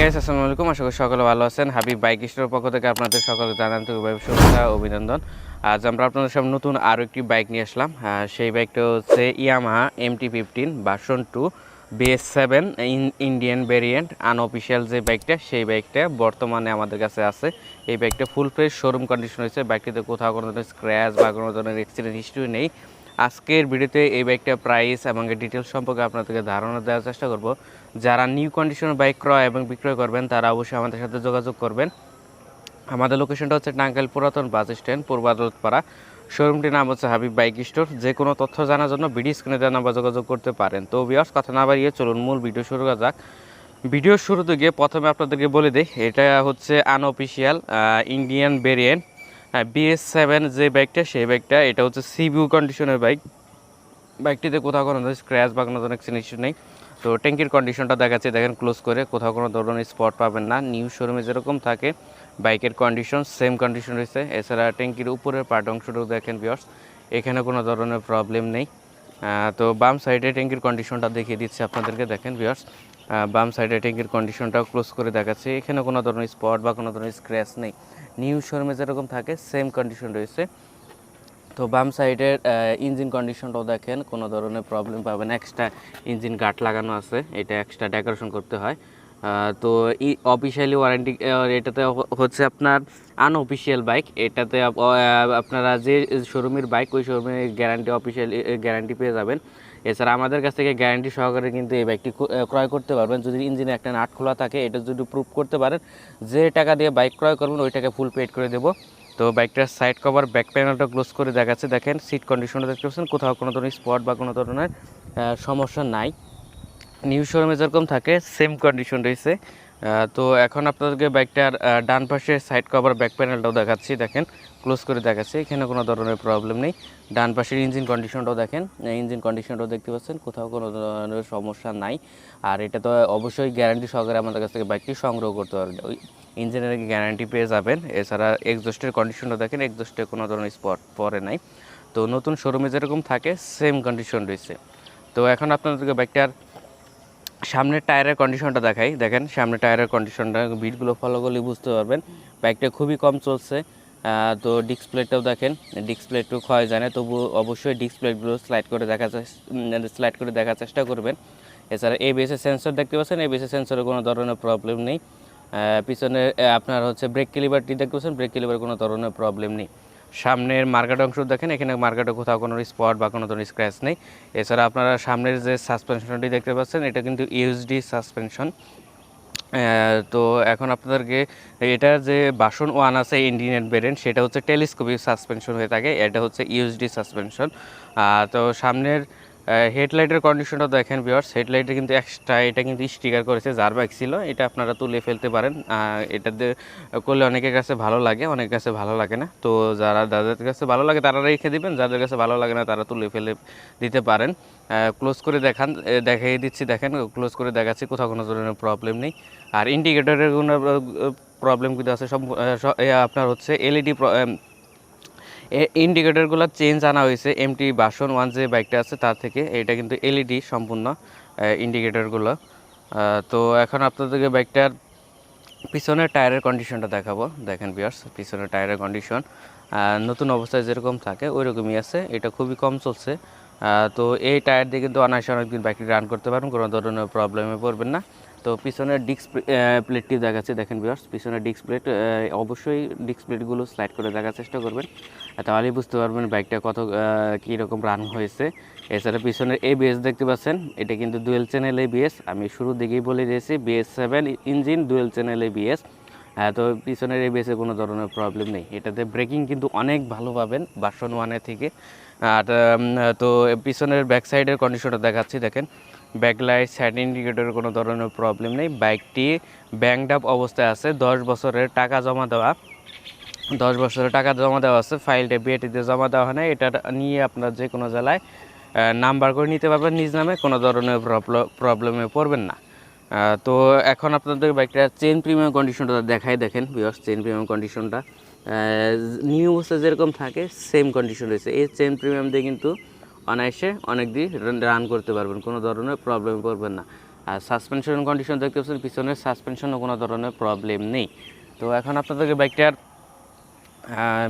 Guys আসসালামু আলাইকুম। আশা করি সকলে ভালো আছেন। হাবিব বাইক স্টোরের পক্ষ থেকে আপনাদের সকলকে জানান তো শুভেচ্ছা অভিনন্দন। আজ আমরা আপনাদের সামনে নতুন আরও একটি বাইক নিয়ে আসলাম। সেই বাইকটা হচ্ছে Yamaha MT fifteen version two BS seven Indian variant unofficial যে বাইকটা সেই বাইকটা বর্তমানে আমাদের কাছে আছে। এই বাইকটা ফুল ফ্রেশ শোরুম কন্ডিশন হয়েছে বাইকটিতে কোথাও কোনো ধরনের স্ক্র্যাচ বা কোনো ধরনের অ্যাক্সিডেন্ট হিস্ট্রি নেই। আজকের ভিডিওতে এই বাইকটার প্রাইস এবং ডিটেলস সম্পর্কে আপনাদেরকে ধারণা দেওয়ার চেষ্টা করব। যারা নিউ কন্ডিশনের বাইক ক্রয় এবং বিক্রয় করবেন, তারা অবশ্যই আমাদের সাথে যোগাযোগ করবেন। আমাদের লোকেশনটা হচ্ছে টাঙ্গাইল পুরাতন বাস স্ট্যান্ড পূর্ব আদালতপাড়া। শোরুমটির নাম হচ্ছে হাবিব বাইক স্টোর। যে কোনো তথ্য জানার জন্য ভিডিও স্ক্রিনে দেওয়া নাম্বার যোগাযোগ করতে পারেন। তো বিয়ার্স কথা না বাড়িয়ে চলুন, মূল ভিডিও শুরু করা যাক। ভিডিওর শুরুতে গিয়ে প্রথমে আপনাদেরকে বলে দিই, এটা হচ্ছে unofficial Indian variant BS seven যে বাইকটা সেই বাইকটা এটা হচ্ছে সিবিউ কন্ডিশনের বাইক বাইকটিতে কোথাও কোনো ধরনের স্ক্র্যাচ বা কোনো ধরনের ইস্যু নেই। তো ট্যাঙ্কির কন্ডিশনটা দেখাচ্ছে, দেখেন ক্লোজ করে, কোথাও কোনো ধরনের স্পট পাবেন না। নিউ শোরুমে যেরকম থাকে বাইকের কন্ডিশন সেম কন্ডিশন রয়েছে। এছাড়া ট্যাঙ্কির উপরের পার্ট অংশটাও দেখেন বিয়ার্স এখানে কোনো ধরনের প্রবলেম নেই। তো বাম সাইডে ট্যাঙ্কির কন্ডিশনটা দেখিয়ে দিচ্ছে আপনাদেরকে, দেখেন বিয়ার্স বাম সাইডে ট্যাঙ্কির কন্ডিশনটাও ক্লোজ করে দেখাচ্ছে। এখানে কোনো ধরনের স্পট বা কোনো ধরনের স্ক্র্যাচ নেই। নিউ শোরুমে যেরকম থাকে সেম কন্ডিশন রয়েছে। তো বাম সাইডের ইঞ্জিন কন্ডিশনটাও দেখেন, কোনো ধরনের প্রবলেম পাবেন। এক্সট্রা ইঞ্জিন গার্ড লাগানো আছে, এটা এক্সট্রা ডেকোরেশন করতে হয়। তো অফিসিয়ালি ওয়ারেন্টি এটাতে হচ্ছে আপনার আনঅফিসিয়াল বাইক এটাতে আপ- আপনারা যে শোরুমের বাইক ওই শোরুমের গ্যারান্টি অফিসিয়ালি গ্যারান্টি পেয়ে যাবেন। এছাড়া আমাদের কাছ থেকে গ্যারান্টি সহকারে কিন্তু এই বাইকটি ক্রয় করতে পারবেন। যদি ইঞ্জিনে একটা নাট খোলা থাকে, এটা যদি প্রুভ করতে পারেন, যে টাকা দিয়ে বাইক ক্রয় করবেন, ওই টাকা ফুল পেড করে দেবো। তো বাইকটার সাইড কভার ব্যাক প্যানেলটা ক্লোজ করে দেখাচ্ছে। দেখেন সিট কন্ডিশনটা দেখতে পাচ্ছেন। কোথাও কোনো ধরনের স্পট বা কোনো ধরনের সমস্যা নাই। নিউ শোরুমে যেরকম থাকে সেম কন্ডিশন রয়েছে। তো এখন আপনাদেরকে বাইকটার ডান পাশে সাইড কভার ব্যাক প্যানেলটাও দেখাচ্ছি, দেখেন। ক্লোজ করে দেখাচ্ছি, এখানে কোনো ধরনের প্রবলেম নেই। ডান পাশের ইঞ্জিন কন্ডিশনটাও দেখেন। ইঞ্জিন কন্ডিশনটাও দেখতে পাচ্ছেন, কোথাও কোনো ধরনের সমস্যা নাই। আর এটা তো অবশ্যই গ্যারান্টি সহকারে আমাদের কাছ থেকে বাইকটি সংগ্রহ করতে পারবেন ওই ইঞ্জিনের গ্যারান্টি পেয়ে যাবেন। এছাড়া এক্সজস্টের কন্ডিশনটা দেখেন এক্সজস্টে কোনো ধরনের স্পট পরে নাই। তো নতুন শোরুমে যেরকম থাকে সেম কন্ডিশন রয়েছে। তো এখন আপনাদেরকে বাইকটার সামনের টায়ারের কন্ডিশনটা দেখাই। দেখেন, সামনের টায়ারের কন্ডিশনটা বিটগুলো ফলো করলে বুঝতে পারবেন। বাইকটা খুবই কম চলছে। তো ডিস্ক প্লেটটাও দেখেন ডিস্ক প্লেটও ক্ষয় যায় না, তবু অবশ্যই ডিস্ক প্লেটগুলো স্লাইড করে দেখা স্লাইড করে দেখার চেষ্টা করবেন। এছাড়া এবিএসের সেন্সর দেখতে পাচ্ছেন? এবিএসের সেন্সরে কোনো ধরনের প্রবলেম নেই। পিছনে আপনার হচ্ছে ব্রেক ক্লিভারটি দেখতে পাচ্ছেন? ব্রেক ক্লিভারে কোনো ধরনের প্রবলেম নেই। সামনের মার্কেট অংশ দেখেন, এখানে মার্কেটে কোথাও কোনো স্পট বা কোনো ধরনের স্ক্র্যাচ নেই। এছাড়া আপনারা সামনের যে সাসপেনশনটি দেখতে পাচ্ছেন, এটা কিন্তু ইউএসডি সাসপেনশন তো এখন আপনাদেরকে এটার যে বাসন ওয়ান আছে ইন্ডিয়ান ভেরিয়েন্ট সেটা হচ্ছে টেলিস্কোপিক সাসপেনশন হয়ে থাকে, এটা হচ্ছে ইউএসডি সাসপেনশন তো সামনের হেডলাইটের কন্ডিশনটা দেখেন ভিওর্স হেডলাইটে কিন্তু এক্সট্রা এটা কিন্তু স্টিকার করেছে, যার বাইক ছিল, এটা আপনারা তুলে ফেলতে পারেন। এটাতে করলে অনেকের কাছে ভালো লাগে, অনেকের কাছে ভালো লাগে না। তো যারা যাদের কাছে ভালো লাগে, তারা রেখে দিবেন, যাদের কাছে ভালো লাগে না, তারা তুলে ফেলে দিতে পারেন। ক্লোজ করে দেখান দেখিয়ে দিচ্ছি, দেখেন ক্লোজ করে দেখাচ্ছি, কোথাও কোনো ধরনের প্রবলেম নেই। আর ইন্ডিকেটরের কোনো প্রবলেম কিন্তু আছে সব আপনার হচ্ছে এলইডি ইন্ডিকেটরগুলো চেঞ্জ আনা হয়েছে এমটি বাসন ওয়ান যে বাইকটা আছে তার থেকে, এটা কিন্তু এলইডি সম্পূর্ণ ইন্ডিকেটরগুলো তো এখন আপনাদেরকে বাইকটার পিছনের টায়ারের কন্ডিশনটা দেখাবো। দেখেন বিয়ার্স পিছনের টায়ারের কন্ডিশন নতুন অবস্থায় যেরকম থাকে ওই রকমই আছে। এটা খুবই কম চলছে। তো এই টায়ার দিয়ে কিন্তু অনায়াসে অনেকদিন বাইকটি রান করতে পারবেন, কোনো ধরনের প্রবলেমে পড়বেন না। তো পিছনের ডিস্ক প্লেটটি দেখাচ্ছে, দেখেন বিয়ার্স পিছনের ডিস্ক প্লেট অবশ্যই ডিস্ক প্লেটগুলো স্লাইড করে দেখার চেষ্টা করবেন। তাহলেই বুঝতে পারবেন বাইকটা কত কীরকম রান হয়েছে। এছাড়া পিছনের এবিএস দেখতে পাচ্ছেন, এটা কিন্তু ডুয়েল চ্যানেল এ এবিএস আমি শুরু দিকেই বলে দিয়েছি BS seven engine dual channel এ এবিএস হ্যাঁ তো পিছনের এ এবিএসে কোনো ধরনের প্রবলেম নেই। এটাতে ব্রেকিং কিন্তু অনেক ভালো পাবেন বাসন ওয়ানের থেকে। আর তো পিছনের ব্যাক সাইডের কন্ডিশনটা দেখাচ্ছি, দেখেন। ব্যাকলাইট সাইড ইন্ডিকেটরের কোনো ধরনের প্রবলেম নেই। বাইকটি ব্যাংড আপ অবস্থায় আছে। দশ বছরের টাকা জমা দেওয়া। দশ বছরের টাকা জমা দেওয়া আছে। ফাইলটা বিএটিতে জমা দেওয়া হয় না এটা নিয়ে আপনার যে কোনো জেলায় নাম্বার করে নিতে পারবেন নিজ নামে। কোনো ধরনের প্রবলেমে পড়বেন না। তো এখন আপনাদের বাইকটা চেন প্রিমিয়াম কন্ডিশনটা দেখাই দেখেন বিয়স চেন প্রিমিয়াম কন্ডিশনটা নিউ বসে যেরকম থাকে সেম কন্ডিশন রয়েছে। এই চেন প্রিমিয়াম দিয়ে কিন্তু অনায়াসে অনেক দিন রান করতে পারবেন, কোনো ধরনের প্রবলেম করবেন না। আর সাসপেনশন কন্ডিশন দেখতে পাচ্ছেন, পিছনের সাসপেনশনও কোনো ধরনের প্রবলেম নেই। তো এখন আপনাদেরকে বাইকটার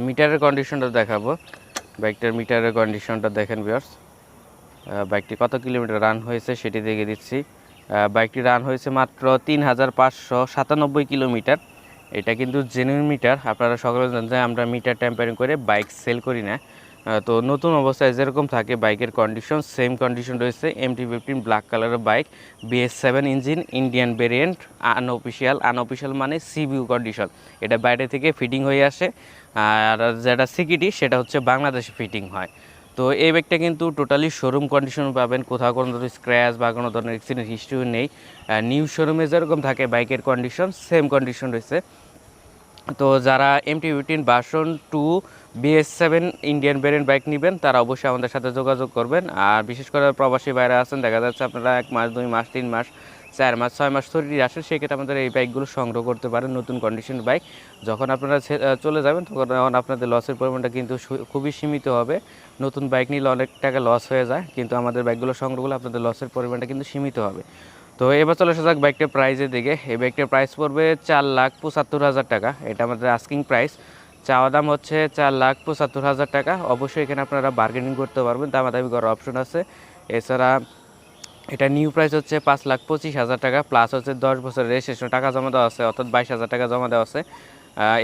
মিটারের কন্ডিশনটা দেখাবো। বাইকটার মিটারের কন্ডিশনটা দেখেন বিয়ার্স বাইকটি কত কিলোমিটার রান হয়েছে সেটি দেখে দিচ্ছি। বাইকটি রান হয়েছে মাত্র তিন হাজার পাঁচশো সাতানব্বই কিলোমিটার এটা কিন্তু জেনুইন মিটার আপনারা সকলে জানেন যে আমরা মিটার টেম্পারিং করে বাইক সেল করি না। তো নতুন অবস্থায় যেরকম থাকে বাইকের কন্ডিশন সেম কন্ডিশন রয়েছে এমটি ফিফটিন ব্ল্যাক কালারের bike BS seven engine Indian variant unofficial unofficial মানে সিবিউ কন্ডিশন এটা বাইরে থেকে ফিটিং হয়ে আসে। আর যেটা সিকিটি সেটা হচ্ছে বাংলাদেশে ফিটিং হয়। তো এই ব্যাগটা কিন্তু টোটালি শোরুম কন্ডিশন পাবেন। কোথাও কোনো ধরনের স্ক্র্যাচ বা কোনো ধরনের অ্যাক্সিডেন্ট হিস্ট্রি নেই। নিউ শোরুমে যেরকম থাকে বাইকের কন্ডিশন সেম কন্ডিশন রয়েছে। তো যারা MT fifteen version two BS seven Indian variant bike নেবেন, তারা অবশ্যই আমাদের সাথে যোগাযোগ করবেন। আর বিশেষ করে প্রবাসী বাইরে আছেন, দেখা যাচ্ছে আপনারা এক মাস, দুই মাস, তিন মাস, চার মাস, ছয় মাস ধরে আসেন, সেক্ষেত্রে আমাদের এই বাইকগুলো সংগ্রহ করতে পারেন নতুন কন্ডিশনের বাইক যখন আপনারা চলে যাবেন, তখন আপনাদের লসের পরিমাণটা কিন্তু খুবই সীমিত হবে। নতুন বাইক নিলে অনেক টাকা লস হয়ে যায়, কিন্তু আমাদের বাইকগুলো সংগ্রহ করলে আপনাদের লসের পরিমাণটা কিন্তু সীমিত হবে। তো এবার চলে আসা যাক বাইকটার প্রাইসের দিকে। এই বাইকটার প্রাইস পড়বে চার লাখ পঁচাত্তর হাজার টাকা। এটা আমাদের আস্কিং প্রাইস চাওয়া দাম হচ্ছে চার লাখ পঁচাত্তর হাজার টাকা। অবশ্যই এখানে আপনারা বার্গেনিং করতে পারবেন, দামাদামি করার অপশন আছে। এছাড়া এটা নিউ প্রাইস হচ্ছে পাঁচ লাখ পঁচিশ হাজার টাকা প্লাস হচ্ছে দশ বছরের রেজিস্ট্রেশন টাকা জমা দেওয়া আছে, অর্থাৎ বাইশ হাজার টাকা জমা দেওয়া আছে।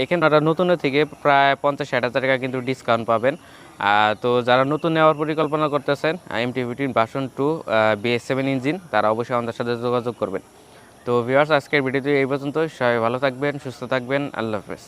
এখানে আপনারা নতুনের থেকে প্রায় পঞ্চাশ ষাট হাজার টাকা কিন্তু ডিসকাউন্ট পাবেন। তো যারা নতুন নেওয়ার পরিকল্পনা করতেছেন M T fifteen version two BS seven engine তারা অবশ্যই আমাদের সাথে যোগাযোগ করবেন। তো ভিউয়ার্স আজকের ভিডিওটি এই পর্যন্ত সবাই ভালো থাকবেন, সুস্থ থাকবেন। আল্লাহ হাফেজ।